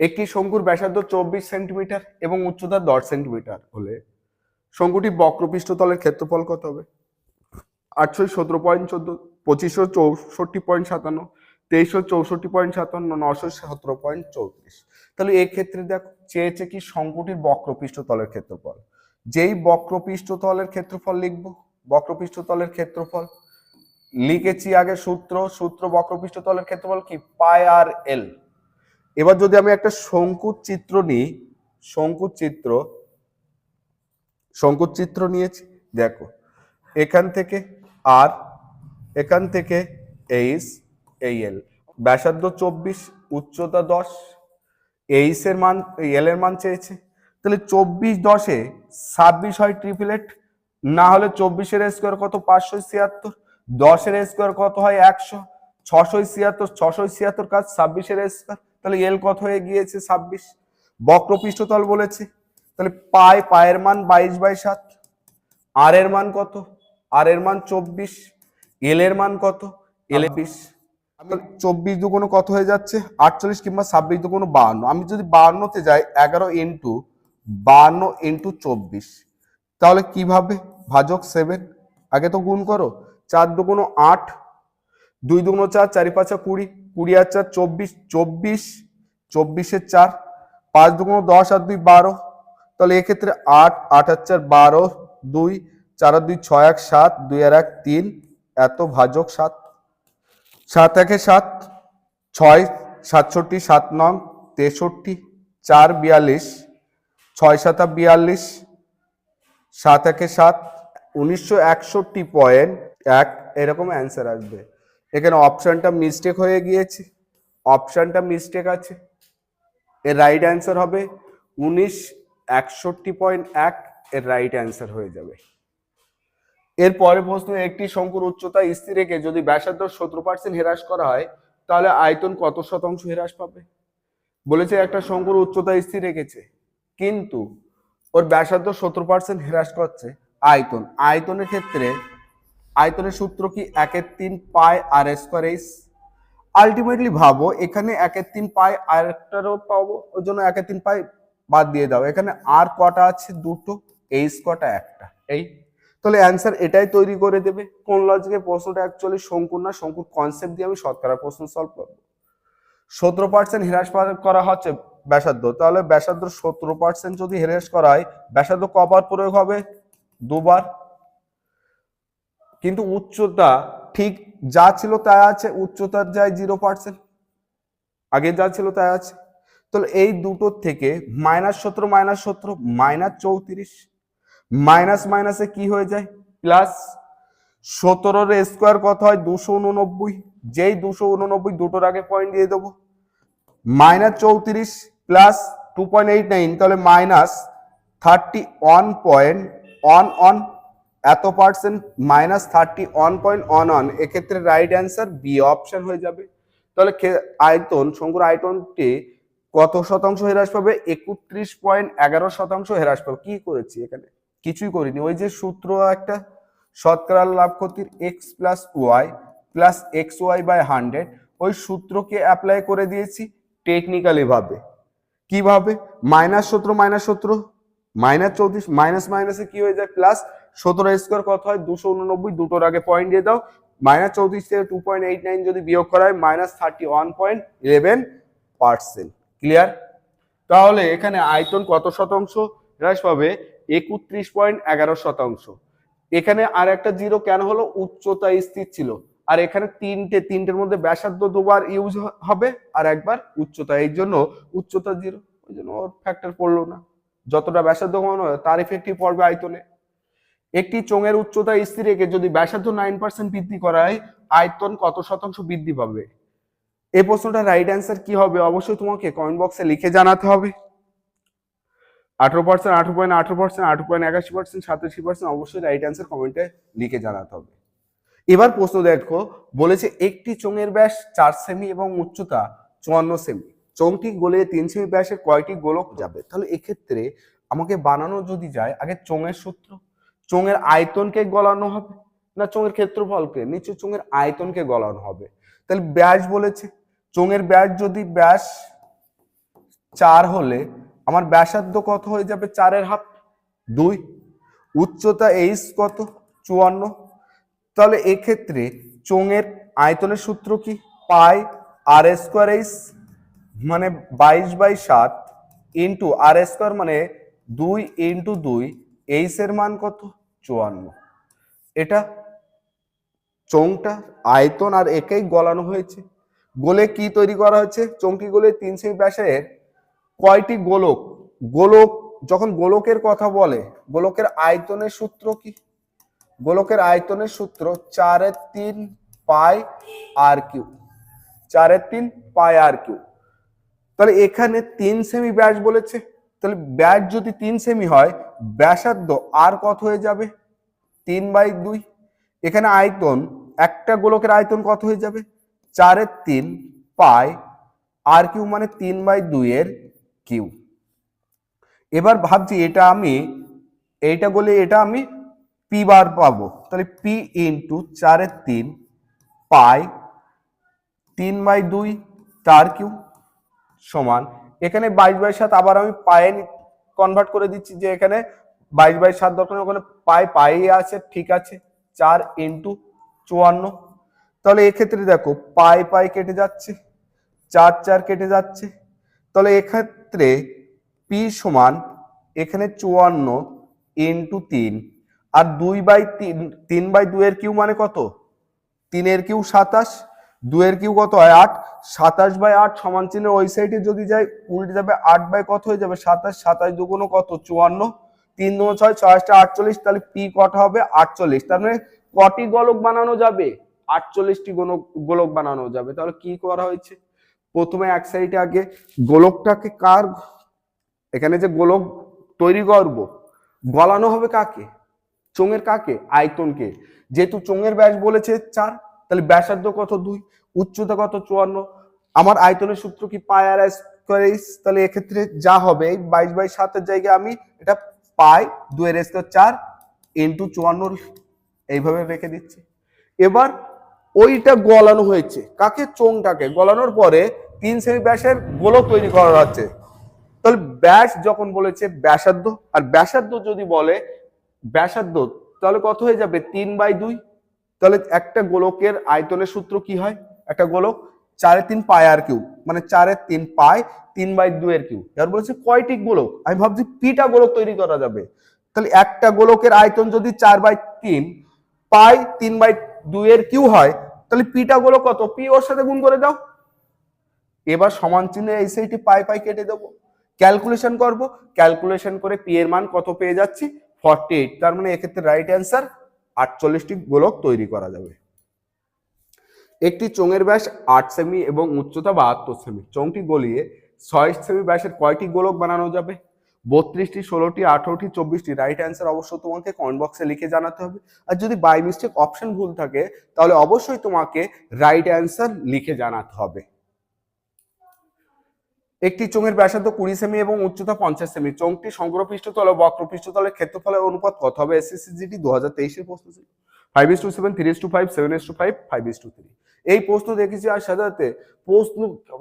একটি শঙ্কুর ব্যাসার্ধ চব্বিশ সেন্টিমিটার এবং উচ্চতা দশ সেন্টিমিটার হলে শঙ্কুটি বক্রপৃষ্ঠতলের ক্ষেত্রফল কত হবে? আটশো সতেরো পয়েন্ট চোদ্দ, পঁচিশশো চৌষট্টি পয়েন্ট সাতান্ন, তেইশশো চৌষট্টি পয়েন্ট সাতান্ন, নশো সতেরো পয়েন্ট চৌত্রিশ। তাহলে এক্ষেত্রে ক্ষেত্রে দেখো, চেয়েছে কি শঙ্কুটির বক্রপৃষ্ঠতলের ক্ষেত্রফল। যেই বক্রপৃষ্ঠতলের ক্ষেত্রফল লিখব? বক্রপৃষ্ঠতলের ক্ষেত্রফল। লিখেছি আগে সূত্র সূত্র বক্রপৃষ্ঠতলের ক্ষেত্রফল কি? পাই আর এল। এবার যদি আমি একটা শঙ্কুর চিত্র নিই শঙ্কুর চিত্র শঙ্কুর চিত্র নিয়েছি, দেখো, এখান থেকে আর এখান থেকে এইচ এই এল ব্যাসার্ধ চব্বিশ, উচ্চতা দশ এইচ এর মান এল এর মান চেয়েছে, তাহলে চব্বিশ দশে ছাব্বিশ হয় ট্রিপলেট না হলে চব্বিশের স্কোয়ার কত? পাঁচশো ছিয়াত্তর, দশের স্কোয়ার কত হয় একশো? ছশো ছিয়াত্তর ছশো ছিয়াত্তর কাজ ছাব্বিশের স্কোয়ার তাহলে এল কত হয়ে গিয়েছে? ছাব্বিশ। বক্রপৃষ্ঠতল বলেছে। তাহলে পায় পায়ের মান বাইশ বাই সাত। আর এর মান কত? আর এর মান চব্বিশ। এল এর মান কত? এল বিশ। চব্বিশ দু কোনো কত হয়ে যাচ্ছে? আটচল্লিশ কিংবা ছাব্বিশ দু কোনো বাহান্ন। আমি যদি বাহান্নতে যাই, এগারো ইন্টু বাহান্ন ইন্টু চব্বিশ। তাহলে কীভাবে? ভাজক সেভেন। আগে তো গুণ করো। চার দু কোনো আট দুই দুগুণ চার, চারি পাঁচা কুড়ি কুড়ি আর চার, চব্বিশ চব্বিশ চব্বিশের চার, পাঁচ দুগুণ দশ আর দুই বারো। তাহলে এক্ষেত্রে আট আট আর চার বারো, দুই, চার আর দুই ছয় এক সাত, দুই আর এক তিন, এত ভাজক সাত। সাত একে সাত, ছয়, সাতষট্টি, সাত নং, তেষট্টি, চার বিয়াল্লিশ, ছয় সাতা বিয়াল্লিশ, সাত একে সাত, উনিশশো একষট্টি পয়েন্ট এক, এরকম অ্যান্সার আসবে। এখানে অপশানটা মিস্টেক হয়ে গিয়েছে অপশানটা মিস্টেক আছে। এর রাইট অ্যান্সার হবে উনিশ একষট্টি পয়েন্ট এক, এর রাইট অ্যান্সার হয়ে যাবে। এর পরে প্রশ্ন, একটি শঙ্কুর উচ্চতা স্থির রেখে যদি ব্যাসার্ধ সতেরো পার্সেন্ট হ্রাস করা হয়, তাহলে আয়তন কত শতাংশ হ্রাস পাবে? বলেছে একটা শঙ্কুর উচ্চতা স্থির রেখেছে, কিন্তু ওর ব্যাসার্ধ সতেরো পার্সেন্ট হ্রাস করছে আয়তন। আয়তনের ক্ষেত্রে আয়তনের সূত্র কি একের তিন pi r square h? Ultimately ভাবো, এখানে একের তিন পাই আর একটারও পাবো, ওই জন্য একের তিন পাই বাদ দিয়ে দাও। এখানে আর কটা আছে? দুটো এইচ কটা একটা। এই? তাহলে অ্যান্সার এটাই তৈরি করে দেবে, কোন লজিকে প্রশ্নটা অ্যাকচুয়ালি শঙ্কুর না? শঙ্কুর কনসেপ্ট দিয়ে আমি শতকরা প্রশ্ন সলভ করব। সতেরো পার্সেন্ট হ্রাস করা হচ্ছে ব্যাসার্ধ। তাহলে ব্যাসার্ধ সতেরো পার্সেন্ট যদি হ্রাস করা হয়, ব্যাসার্ধ কবার প্রয়োগ হবে? দুবার। কিন্তু উচ্চতা ঠিক যা ছিল তাই আছে, উচ্চতার যায় জিরো পার্সেন্ট আগে যা ছিল তাই আছে। তাহলে এই দুটোর থেকে মাইনাস সতেরো মাইনাস সতেরো মাইনাস চৌত্রিশ মাইনাস মাইনাসে কি হয়ে যায়? প্লাস সতেরোর স্কোয়ার কত হয়? দুশো উননব্বই। যেই দুশো উননব্বই দুটোর আগে পয়েন্ট দিয়ে দেবো। মাইনাস চৌত্রিশ plus two point eight nine তাহলে minus thirty one point one one এত percent minus thirty one point one one এক্ষেত্রে রাইট অ্যান্সার বি অপশন হয়ে যাবে। তাহলে আয়তন শঙ্কুর আয়তনটি কত শতাংশ হ্রাস পাবে? একত্রিশ পয়েন্ট এগারো শতাংশ হ্রাস পাবে। কি করেছি এখানে? কিছুই করিনি। ওই যে সূত্র একটা শতকরা লাভ ক্ষতির x plus y plus x y by hundred ওই সূত্রকে অ্যাপ্লাই করে দিয়েছি টেকনিক্যালি ভাবে। কীভাবে মাইনাস সতেরো মাইনাস সতেরো? মাইনাস চৌত্রিশ মাইনাস মাইনাসে কি হয়ে যায়? প্লাস সতেরো স্কোয়ার কত হয়? দুশো উননব্বই, দুটোর আগে পয়েন্ট দিয়ে দাও। মাইনাস চৌত্রিশ থেকে টু পয়েন্ট এইট নাইন যদি বিয়োগ করা হয় minus thirty one point eleven percent clear তাহলে এখানে আয়তন কত শতাংশ? হ্রাস পাবে একত্রিশ পয়েন্ট এগারো শতাংশ। এখানে আর একটা জিরো কেন হলো? উচ্চতা স্থির ছিল। আর এখানে তিনটে, তিনটের মধ্যে ব্যাসার্ধ দুবার ইউজ হবে আর একবার উচ্চতা। এই জন্য উচ্চতা জিরো ওই জন্য ওর ফ্যাক্টর পড়ল না। যতটা ব্যাসার্ধ কমানো তার ইফেক্টিভ পড়বে আয়তনে। একটি চোঙের উচ্চতা স্থির রেখে যদি ব্যাসার্ধ নাইন পার্সেন্ট বৃদ্ধি করায়, আয়তন কত শতাংশ বৃদ্ধি পাবে? এই প্রশ্নটা রাইট অ্যান্সার কি হবে? অবশ্যই তোমাকে কমেন্ট বক্সে লিখে জানাতে হবে। আঠারো পার্সেন্ট আঠারো পয়েন্ট আঠারো পার্সেন্ট আঠারো পয়েন্ট একাশি পার্সেন্ট সাতাশি পার্সেন্ট অবশ্যই রাইট অ্যান্সার কমেন্টে লিখে জানাতে হবে। এবার প্রশ্ন দেখো, বলেছে একটি চোঙের ব্যাস চার সেমি এবং উচ্চতা চুয়ান্ন সেমি চোঙটি গলে তিন সেমি ব্যাসের কয়টি গোলক যাবে? তাহলে এক্ষেত্রে আমাকে বানানো যদি যায়, আগে চোঙের সূত্র। চোঙের আয়তনকে গলানো হবে না চোঙের ক্ষেত্রফলকে? নিচে চোঙের আয়তনকে গলানো হবে। তাহলে ব্যাস বলেছে, চোঙের ব্যাস যদি ব্যাস চার হলে আমার ব্যাসার্ধ কত হয়ে যাবে চারের হাফ? দুই। উচ্চতা এইচ কত? চুয়ান্ন। তাহলে এক্ষেত্রে চোঙের আয়তনের সূত্র কি? পাই আর স্কোয়ার এইচ মানে বাইশ বাই সাত ইন্টু আর স্কোয়ার মানে দুই ইন্টু দুই এইচ এর মান কত? চুয়ান্ন। এটা চোংটা আয়তন আর একেই গলানো হয়েছে। গোলে কি তৈরি করা হয়েছে? চোংটি গোলে তিন সেমি ব্যাসের কয়টি গোলক? গোলক, যখন গোলকের কথা বলে, গোলকের আয়তনের সূত্র কি? গোলকের আয়তনের সূত্র চারের তিন পাই আর কিউ। চারের তিন পাই আর কিউ। তাহলে এখানে তিন সেমি ব্যাস বলেছে। তাহলে ব্যাস যদি তিন সেমি হয়, ব্যাসার্ধ আর কত হয়ে যাবে? তিন বাই দুই। এখানে আয়তন, একটা গোলকের আয়তন কত হয়ে যাবে? চারের তিন পাই আর কিউ মানে তিন বাই দুইয়ের কিউ। এবার ভাবছি এটা আমি, এইটা বলে এটা আমি পি বার পাবো। তাহলে পি ইন্টু চারের তিন পাই তিন বাই দুই তার কিউ সমান এখানে বাইশ বাই সাত আবার আমি পায়ে কনভার্ট করে দিচ্ছি যে এখানে বাইশ বাই সাত দরকার ওখানে পাই পাই আছে, ঠিক আছে, চার ইন্টু চুয়ান্ন। তাহলে এক্ষেত্রে দেখো, পায়ে পায়ে কেটে যাচ্ছে, চার চার কেটে যাচ্ছে। তাহলে এক্ষেত্রে পি সমান এখানে চুয়ান্ন ইন্টু তিন, আর দুই বাই তিন তিন বাই দুইয়ের কিউ মানে কত? তিনের কিউ সাতাশ দুয়ের কিউ কত হয়? আট। সাতাশ বাই আট সমান চিহ্নের ওই সাইডে যদি যাই উল্টে যাবে আট বাই কত হয়ে যাবে? সাতাশ। সাতাশ দুগুণ কত? চুয়ান্ন। তিন দু ছয় ছয়টা আটচল্লিশ, তাহলে পি কটা হবে আটচল্লিশ। তার মানে কটি গোলক বানানো যাবে? আটচল্লিশটি গোলক গোলক বানানো যাবে। তাহলে কি করা হয়েছে? প্রথমে এক সাইডে আগে গোলকটাকে কার, এখানে যে গোলক তৈরি করব, গলানো হবে কাকে? চোঙের কাকে? আয়তনকে। যেহেতু চোঙের ব্যাস বলেছে চার তাহলে ব্যাসার্ধ কত দুই? উচ্চতা কত? চুয়ান্ন। আমার আয়তনের সূত্র কি পাই আর তাহলে এক্ষেত্রে যা হবে, বাইশ বাই সাতের জায়গায় আমি এটা পাই, দুয়ের স্কোয়ার চার ইন্টু চুয়ান্ন এইভাবে রেখে দিচ্ছি। এবার ওইটা গলানো হয়েছে। কাকে? চোংটাকে গলানোর পরে তিন সেমি ব্যাসের গোলক তৈরি করা হচ্ছে। তাহলে ব্যাস যখন বলেছে ব্যাসার্ধ, আর ব্যাসার্ধ যদি বলে ব্যাসার্ধ, তাহলে কত হয়ে যাবে? তিন বাই দুই। তাহলে একটা গোলকের আয়তনের সূত্র কি হয়? একটা গোলক চারে তিন পায় আর কিউ মানে চারের তিন পায় তিন বাই দুয়ের কিউ এবার বলেছে কয়টি গোলক? আমি ভাবছি পিটা গোলক তৈরি করা যাবে। তাহলে একটা গোলকের আয়তন যদি চার বাই তিন পাই তিন বাই দুইয়ের কিউ হয়, তাহলে পিটা গোলক কত? পি ওর সাথে গুণ করে দাও। এবার সমান চিহ্নে এই সেইটি পাই পাই কেটে দেবো। ক্যালকুলেশন করব। ক্যালকুলেশন করে পি এর মান কত পেয়ে যাচ্ছি? ফর্টি এইট তার মানে এক্ষেত্রে রাইট অ্যান্সার আটচল্লিশটি গোলক তৈরি করা যাবে। একটি চোঙের ব্যাস আট সেমি এবং উচ্চতা বাহাত্তর সেমি। চোঙটি গলিয়ে ছয় সেমি ব্যাসের কয়টি গোলক বানানো যাবে? বত্রিশটি, ষোলোটি, আঠারোটি, চব্বিশটি। রাইট অ্যান্সার অবশ্য তোমাকে কমেন্ট বক্সে লিখে জানাতে হবে। আর যদি বাই মিস্টেক অপশন ভুল থাকে, তাহলে অবশ্যই তোমাকে রাইট অ্যান্সার লিখে জানাতে হবে। একটি চোঙের ব্যাসার্ধ কুড়ি সেমি এবং উচ্চতা পঞ্চাশ সেমি। চোঙটি সমগ্র পৃষ্ঠতল ও বক্র পৃষ্ঠতলের ক্ষেত্রফলের অনুপাত কত হবে? এসএসসি জিডি দু হাজার তেইশের প্রশ্ন ছিল। Five is to seven three is to five seven is to five five is to three এই প্রশ্ন দেখেছি আর সাধারণত প্রশ্ন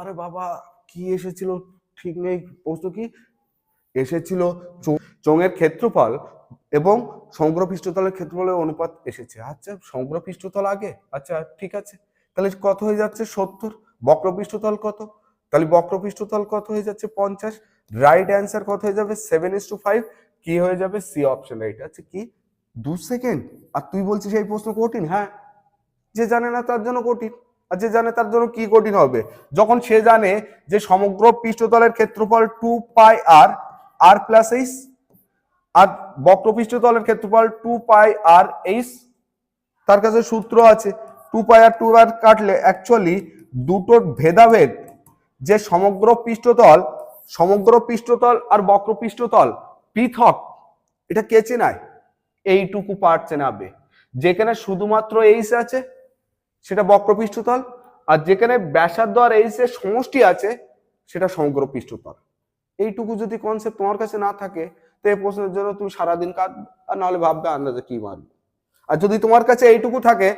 আরে বাবা, কি এসেছিল? ঠিক নেই। প্রশ্ন কি? এসেছিল চোঙের ক্ষেত্রফল এবং সমগ্র পৃষ্ঠতলের ক্ষেত্রফলের অনুপাত এসেছে। আচ্ছা সমগ্র পৃষ্ঠতল আগে? আচ্ছা ঠিক আছে। তাহলে কত হয়ে যাচ্ছে? সত্তর। বক্র পৃষ্ঠতল কত? তাহলে বক্র পৃষ্ঠতল কত হয়ে যাচ্ছে পঞ্চাশ? রাইট অ্যান্সার কত হয়ে যাবে? সেভেন ইস টু ফাইভ কি হয়ে যাবে? সি অপশন রাইট আছে কি? দু সেকেন্ড আর তুই বলছিস এই প্রশ্ন কঠিন? হ্যাঁ। যে জানে না তার জন্য কঠিন। আর যে জানে তার জন্য কি কঠিন হবে? যখন সে জানে যে সমগ্র পৃষ্ঠতলের ক্ষেত্রফল two pi r r plus h r বক্র পৃষ্ঠতলের ক্ষেত্রফল টু পাই আর এইচ তার কাছে সূত্র আছে। টু পাই আর টু আর কাটলে অ্যাকচুয়ালি দুটোর ভেদাভেদ যে সমগ্র পৃষ্ঠতল সমগ্র পৃষ্ঠতল আর বক্র পৃষ্ঠতল পৃথক, এটা কে চেনায়? এইটুকু পার্ট চেনাবে। যেখানে শুধুমাত্র এইচ আছে, সেটা বক্র পৃষ্ঠতল আর যেখানে ব্যাসার্ধ আর এইচ এর সমষ্টি আছে, সেটা সমগ্র পৃষ্ঠতল। এইটুকু যদি কনসেপ্ট তোমার কাছে না থাকে, তো এই প্রশ্নের জন্য তুমি সারাদিন কাঁদবে আর নাহলে ভাববে আন্দাজে কি মারবে আর যদি তোমার কাছে এইটুকু থাকে,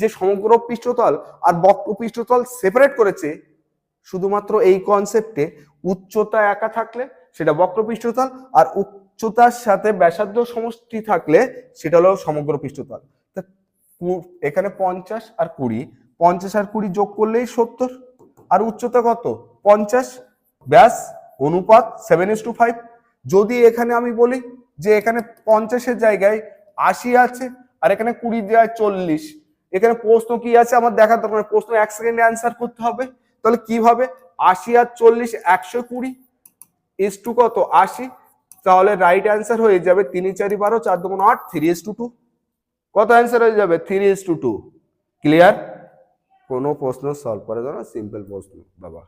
যে সমগ্র পৃষ্ঠতল আর বক্র পৃষ্ঠতল সেপারেট করেছে শুধুমাত্র এই কনসেপ্টে উচ্চতা একা থাকলে সেটা বক্র পৃষ্ঠতল আর উচ্চতার সাথে ব্যাসার্ধ সমষ্টি থাকলে সেটা হলো সমগ্র পৃষ্ঠতল। এখানে পঞ্চাশ আর কুড়ি, পঞ্চাশ আর কুড়ি যোগ করলেই সত্তর। আর উচ্চতা কত? পঞ্চাশ। ব্যাস, অনুপাত সেভেন ইস টু ফাইভ যদি এখানে আমি বলি যে এখানে পঞ্চাশের জায়গায় আশি আছে আর এখানে কুড়ি দেওয়া চল্লিশ, এখানে প্রশ্ন কি আছে? আমার দেখার দরকার প্রশ্ন এক সেকেন্ডে অ্যান্সার করতে হবে। তাহলে কীভাবে আশি আর চল্লিশ একশো কুড়ি ইস টু কত? আশি। তাহলে রাইট অ্যান্সার হয়ে যাবে তিন চারি বারো, চার দুগুণ আট থ্রি ইস টু টু কত অ্যান্সার হয়ে যাবে? Three is to two clear কোনো প্রশ্ন সলভ করে যাবে সিম্পল প্রশ্ন, বাবা।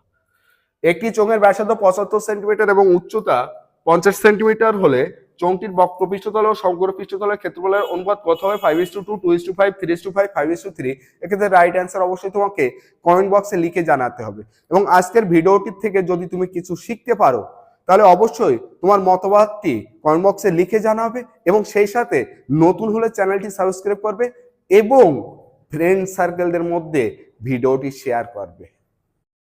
একটি চোঙের ব্যাসার্ধ পঁচাত্তর সেন্টিমিটার এবং উচ্চতা পঞ্চাশ সেন্টিমিটার হলে চোঙটির বক্র পৃষ্ঠতল ও সমগ্র পৃষ্ঠতলের ক্ষেত্রফলের অনুপাত কত হবে five is to two two is to five three is to five five is to three এক্ষেত্রে রাইট অ্যান্সার অবশ্যই তোমাকে কমেন্ট বক্সে লিখে জানাতে হবে। এবং আজকের ভিডিওটির থেকে যদি তুমি কিছু শিখতে পারো, তাহলে অবশ্যই তোমার মতবাদটি কমেন্ট বক্সে লিখে জানাবে এবং সেই সাথে নতুন হলে চ্যানেলটি সাবস্ক্রাইব করবে এবং ফ্রেন্ড সার্কেলদের মধ্যে ভিডিওটি শেয়ার করবে।